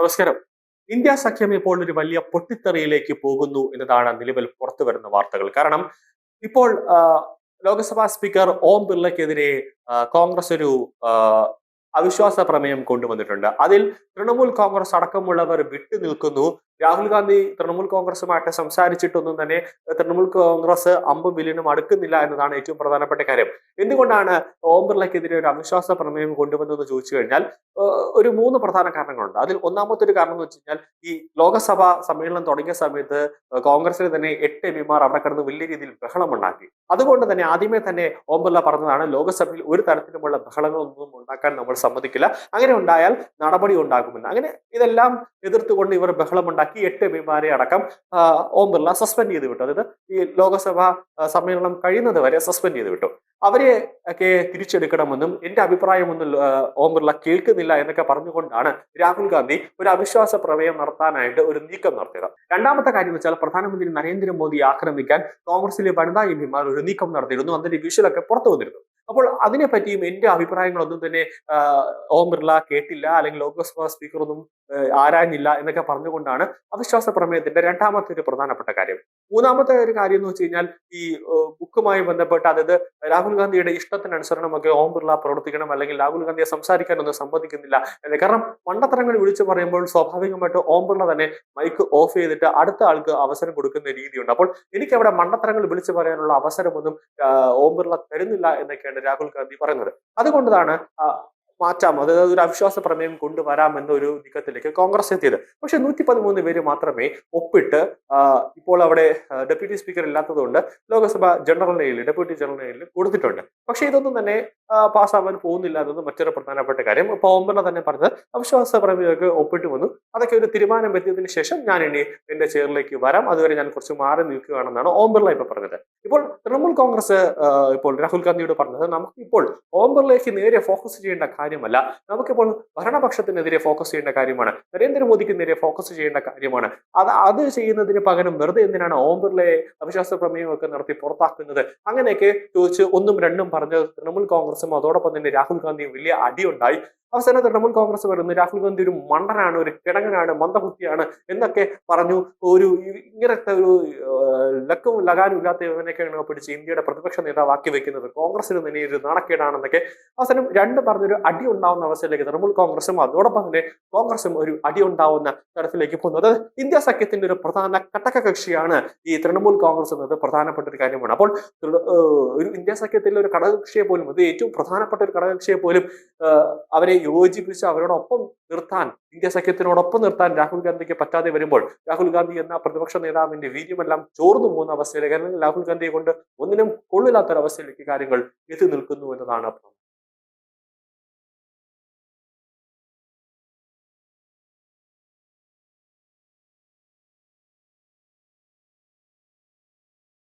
നമസ്കാരം. ഇന്ത്യ സഖ്യം ഇപ്പോൾ ഒരു വലിയ പൊട്ടിത്തെറിയിലേക്ക് പോകുന്നു എന്നതാണ് നിലവിൽ പുറത്തു വരുന്ന വാർത്തകൾ. കാരണം ഇപ്പോൾ ലോക്സഭാ സ്പീക്കർ ഓം ബിർളയ്ക്കെതിരെ കോൺഗ്രസ് ഒരു അവിശ്വാസ പ്രമേയം കൊണ്ടുവന്നിട്ടുണ്ട്. അതിൽ തൃണമൂൽ കോൺഗ്രസ് അടക്കമുള്ളവർ വിട്ടു നിൽക്കുന്നു രാഹുൽ ഗാന്ധി തൃണമൂൽ കോൺഗ്രസുമായിട്ട് സംസാരിച്ചിട്ടൊന്നും തന്നെ തൃണമൂൽ കോൺഗ്രസ് അമ്പും വില്ലിനും അടുക്കുന്നില്ല എന്നതാണ് ഏറ്റവും പ്രധാനപ്പെട്ട കാര്യം. എന്തുകൊണ്ടാണ് ഓം ബിർളയ്ക്കെതിരെ ഒരു അവിശ്വാസ പ്രമേയം കൊണ്ടുവന്നതെന്ന് ചോദിച്ചു കഴിഞ്ഞാൽ ഒരു മൂന്ന് പ്രധാന കാരണങ്ങളുണ്ട്. അതിൽ ഒന്നാമത്തെ ഒരു കാരണം എന്ന് വെച്ച് കഴിഞ്ഞാൽ ഈ ലോകസഭ സമ്മേളനം തുടങ്ങിയ സമയത്ത് കോൺഗ്രസിന് തന്നെ എട്ട് എം പിമാർ അവിടെ കിടന്ന് വലിയ രീതിയിൽ ബഹളമുണ്ടാക്കി. അതുകൊണ്ട് തന്നെ ആദ്യമേ തന്നെ ഓം ബിർള പറഞ്ഞതാണ് ലോകസഭയിൽ ഒരു തരത്തിലുമുള്ള ബഹളങ്ങളൊന്നും ഉണ്ടാക്കാൻ നമ്മൾ സമ്മതിക്കില്ല. അങ്ങനെ ഉണ്ടായാൽ നടപടി ഉണ്ടാകുമെന്ന്. അങ്ങനെ ഇതെല്ലാം എതിർത്തുകൊണ്ട് ഇവർ ബഹളമുണ്ടാക്കി. എട്ട് എം പിമാരെ അടക്കം ഓം ബിർള സസ്പെൻഡ് ചെയ്ത് വിട്ടു. അതായത് ഈ ലോകസഭ സമ്മേളനം കഴിയുന്നത് വരെ സസ്പെൻഡ് ചെയ്ത് വിട്ടു. അവരെ ഒക്കെ തിരിച്ചെടുക്കണമെന്നും എന്റെ അഭിപ്രായമൊന്നും ഓം ബിർള കേൾക്കുന്നില്ല എന്നൊക്കെ പറഞ്ഞുകൊണ്ടാണ് രാഹുൽ ഗാന്ധി ഒരു അവിശ്വാസ പ്രമേയം നടത്താനായിട്ട് ഒരു നീക്കം നടത്തിയത്. രണ്ടാമത്തെ കാര്യം വെച്ചാൽ പ്രധാനമന്ത്രി നരേന്ദ്രമോദിയെ ആക്രമിക്കാൻ കോൺഗ്രസിലെ വനിതാ എം പിമാർ ഒരു നീക്കം നടത്തിയിരുന്നു. അതിന്റെ വിഷലൊക്കെ പുറത്തു വന്നിരുന്നു. അപ്പോൾ അതിനെപ്പറ്റിയും എന്റെ അഭിപ്രായങ്ങളൊന്നും തന്നെ ഓം ബിർള കേട്ടില്ല അല്ലെങ്കിൽ ലോക്സഭാ സ്പീക്കറൊന്നും ആരാഞ്ഞില്ല എന്നൊക്കെ പറഞ്ഞുകൊണ്ടാണ് അവിശ്വാസ പ്രമേയത്തിന്റെ രണ്ടാമത്തെ ഒരു പ്രധാനപ്പെട്ട കാര്യം. മൂന്നാമത്തെ ഒരു കാര്യം എന്ന് വെച്ച് കഴിഞ്ഞാൽ ഈ ബുക്കുമായി ബന്ധപ്പെട്ട് അതായത് രാഹുൽ ഗാന്ധിയുടെ ഇഷ്ടത്തിനനുസരണമൊക്കെ ഓം ബിർള പ്രവർത്തിക്കണം അല്ലെങ്കിൽ രാഹുൽ ഗാന്ധിയെ സംസാരിക്കാനൊന്നും സമ്മതിക്കുന്നില്ല. കാരണം മണ്ടത്തരങ്ങൾ വിളിച്ചു പറയുമ്പോൾ സ്വാഭാവികമായിട്ട് ഓം ബിർള തന്നെ മൈക്ക് ഓഫ് ചെയ്തിട്ട് അടുത്ത ആൾക്ക് അവസരം കൊടുക്കുന്ന രീതിയുണ്ട്. അപ്പോൾ എനിക്ക് അവിടെ മണ്ടത്തരങ്ങൾ വിളിച്ചു പറയാനുള്ള അവസരമൊന്നും ഓം ബിർള തരുന്നില്ല എന്നൊക്കെയാണ് രാഹുൽ ഗാന്ധി പറയുന്നത്. അതുകൊണ്ടാണ് മാറ്റാം. അതായത് ഒരു അവിശ്വാസ പ്രമേയം കൊണ്ടുവരാം എന്നൊരു നീക്കത്തിലേക്ക് കോൺഗ്രസ് എത്തിയത്. പക്ഷെ നൂറ്റി പതിമൂന്ന് പേര് മാത്രമേ ഒപ്പിട്ട് ഇപ്പോൾ അവിടെ ഡെപ്യൂട്ടി സ്പീക്കർ ഇല്ലാത്തതുകൊണ്ട് ലോക്സഭ ജനറൽ നെയിൽ ഡെപ്യൂട്ടി ജനറൽ നെയിൽ കൊടുത്തിട്ടുണ്ട്. പക്ഷെ ഇതൊന്നും തന്നെ പാസ്സാവാൻ പോകുന്നില്ല എന്നത് മറ്റൊരു പ്രധാനപ്പെട്ട കാര്യം. ഓംബിർള തന്നെ പറഞ്ഞത് അവിശ്വാസ പ്രമേയമൊക്കെ ഒപ്പിട്ട് വന്നു. അതൊക്കെ ഒരു തീരുമാനം എത്തിയതിനു ശേഷം ഞാൻ ഇനി എന്റെ ചെയറിലേക്ക് വരാം. അതുവരെ ഞാൻ കുറച്ച് മാറി നിൽക്കുകയാണെന്നാണ് ഓം ബിർള ഇപ്പൊ പറഞ്ഞത്. ഇപ്പോൾ തൃണമൂൽ കോൺഗ്രസ് ഇപ്പോൾ രാഹുൽ ഗാന്ധിയോട് പറഞ്ഞത് നമുക്കിപ്പോൾ ഓം ബിർളയ്ക്ക് നേരെ ഫോക്കസ് ചെയ്യേണ്ട കാര്യമല്ല. നമുക്കിപ്പോൾ ഭരണപക്ഷത്തിനെതിരെ ഫോക്കസ് ചെയ്യേണ്ട കാര്യമാണ്. നരേന്ദ്രമോദിക്ക് നേരെ ഫോക്കസ് ചെയ്യേണ്ട കാര്യമാണ്. അത് അത് ചെയ്യുന്നതിന് പകരം വെറുതെ എന്തിനാണ് ഓം ബിർളയെ അവിശ്വാസ പ്രമേയമൊക്കെ നടത്തി പുറത്താക്കുന്നത്? അങ്ങനെയൊക്കെ ചോദിച്ച് ഒന്നും രണ്ടും പറഞ്ഞ് തൃണമൂൽ കോൺഗ്രസും അതോടൊപ്പം തന്നെ രാഹുൽ ഗാന്ധിയും വലിയ അടിയുണ്ടായി. അവസാനം തൃണമൂൽ കോൺഗ്രസ് വരുന്നു. രാഹുൽ ഗാന്ധി ഒരു മണ്ടനാണ് ഒരു കിടങ്ങനാണ് മന്ദബുദ്ധിയാണ് എന്നൊക്കെ പറഞ്ഞു. ഒരു ഇങ്ങനത്തെ ഒരു ലക്കും ലകാനും ഇല്ലാത്ത ഇവനൊക്കെയാണ് പിടിച്ച് ഇന്ത്യയുടെ പ്രതിപക്ഷ നേതാവാക്കി വെക്കുന്നത്. കോൺഗ്രസിന് തന്നെ ഒരു നാണക്കേടാണെന്നൊക്കെ അവസാനം രണ്ടും പറഞ്ഞൊരു അടി ഉണ്ടാവുന്ന അവസ്ഥയിലേക്ക് തൃണമൂൽ കോൺഗ്രസും അതോടൊപ്പം തന്നെ കോൺഗ്രസും ഒരു അടി ഉണ്ടാവുന്ന തരത്തിലേക്ക് പോകുന്നു. അതായത് ഇന്ത്യ സഖ്യത്തിന്റെ ഒരു പ്രധാന ഘടക കക്ഷിയാണ് ഈ തൃണമൂൽ കോൺഗ്രസ് എന്നത്. പ്രധാനപ്പെട്ട ഒരു കാര്യമാണ്. അപ്പോൾ ഒരു ഇന്ത്യ സഖ്യത്തിലെ ഒരു ഘടകകക്ഷിയെ പോലും അത് ഏറ്റവും പ്രധാനപ്പെട്ട ഒരു ഘടകകക്ഷിയെ പോലും അവരെ യോജിപ്പിച്ച് അവരോടൊപ്പം നിർത്താൻ ഇന്ത്യ സഖ്യത്തിനോടൊപ്പം നിർത്താൻ രാഹുൽ ഗാന്ധിക്ക് പറ്റാതെ വരുമ്പോൾ രാഹുൽ ഗാന്ധി എന്ന പ്രതിപക്ഷ നേതാവിന്റെ വീര്യമെല്ലാം ചോർന്നു പോകുന്ന അവസ്ഥയിലേക്ക് അല്ലെങ്കിൽ രാഹുൽ ഗാന്ധിയെ കൊണ്ട് ഒന്നിനും കൊള്ളില്ലാത്തൊരവസ്ഥയിലേക്ക് കാര്യങ്ങൾ എത്തി നിൽക്കുന്നു എന്നതാണ്